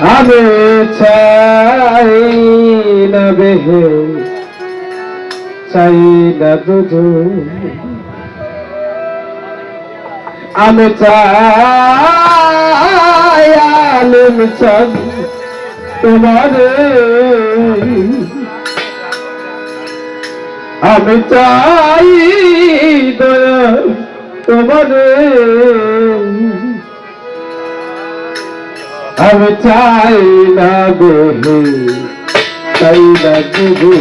আমি চাই না বেহে চাই না দুধু। আমি চাই আলম চান তোমার। আমি চাই দয়া তোমার। আমি চাই না বেহে চাই না গুরু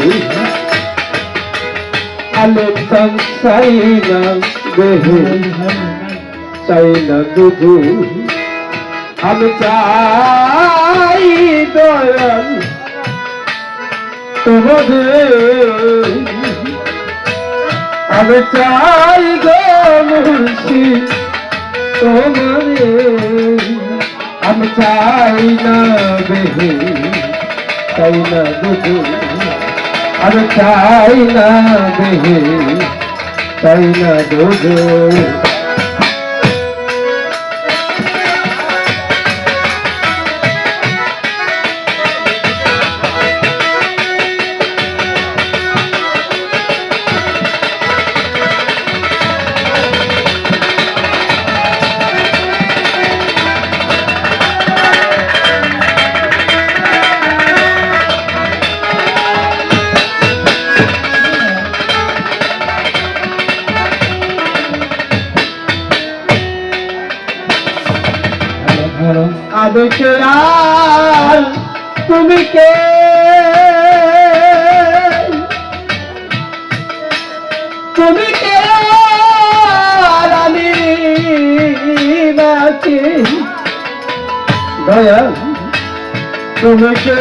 আলেম চান চাই না বেহে চাই না গুরু আমি চাই দয়াল তোমাদের। আমি চাই গো মুর্শি তোমারে আমি চাই না বেহে চাই না দুধু আমি চাই না বেহে চাই না দুধু আর তুমি কে? তুমি কে? আমি বাকি দয়া তুমি কে?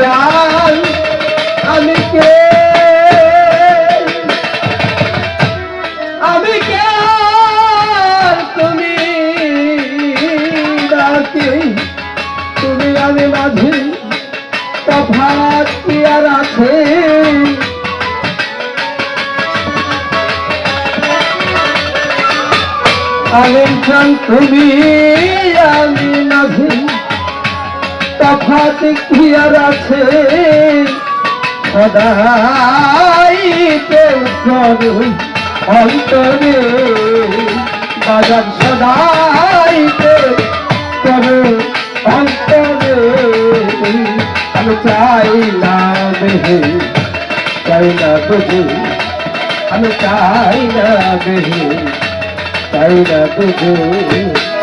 আমি কে? মাঝে তফাৎ কি আছে আলেম খান তুমি আমি মাঝে তফাৎ কি আর আছে সদাই অন্তরে, বাজার সদাই করো অন্তরে আমি চাই না বেহে চাই না বুঝে আমি চাই না বেহে চাই না বুঝে।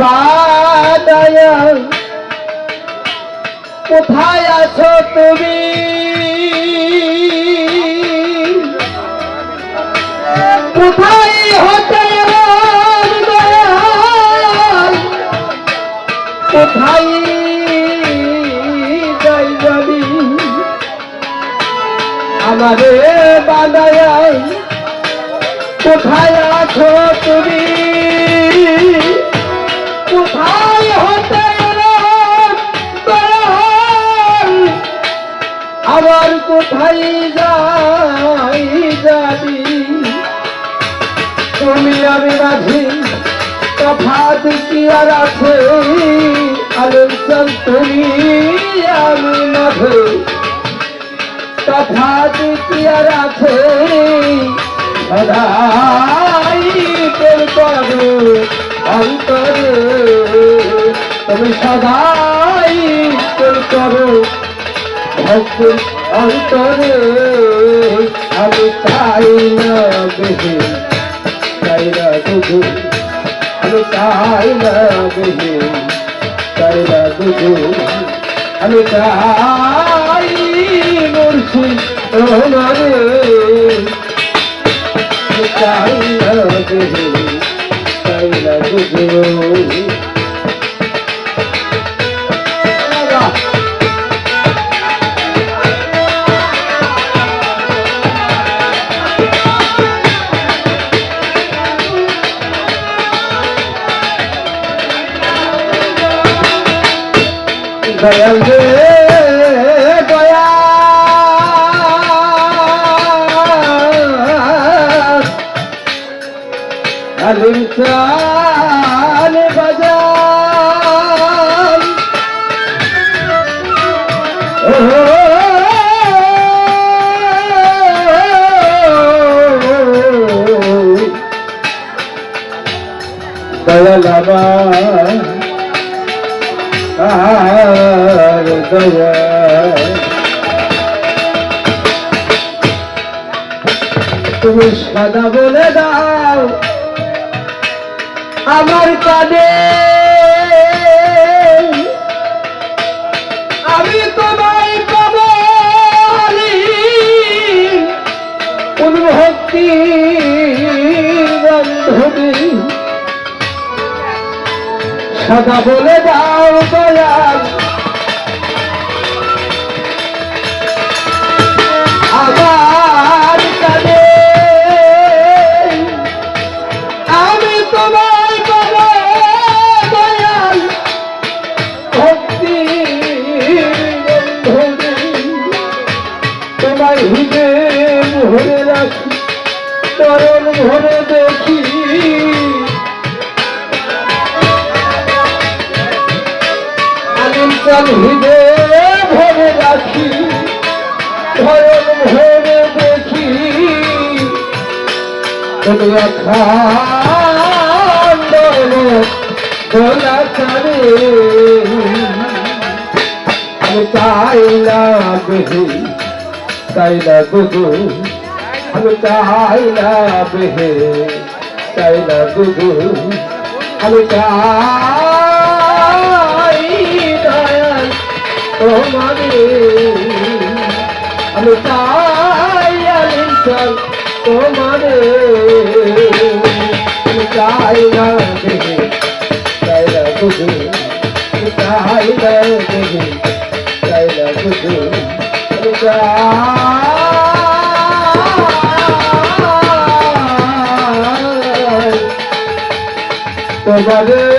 বাদায় কোথায় আছো তুমি কোথায় হতে দয়াল? কোথায় আমারে বাদায় কোথায় আছো তুমি দয়াল? আবার কোথায় যাই জানি। তুমি আমি মাঝি তফাত কি আর আছে? আলম তুমি, আমি মাঝে। তফাত কি আর আছে? সদাই কেউ অন্তরে। তুমি সদাই করো ভক্ত অন্তরে। আমি চাই না বেহে চাই না দুধু। আমি চাই না বেহে চাই না দুধু। আমি চাই মুর্শি তোমারে চাই না বেহে চাই না দুধু। দয়াল রে দয়া আলিম চাল দয়াল আর দয়া তুমি সাদা বলে দাও আমার কানে সাদা বলে দাও দয়াল। কানে আমি তোমার তোমার ভরে রাখি তরল ভরে চাল হৃদে ভরে রাখি ধরন ভরে দেখি। দুনিয়া খান্ড দোলা করে আমি চাই না বেহে, চাই না দুদু আমি চাই না বেহে, চাই আমি চাই চাই না দেহে চাই না বুঝু চাই না দেহে চাই না বুঝু চাই তোমারে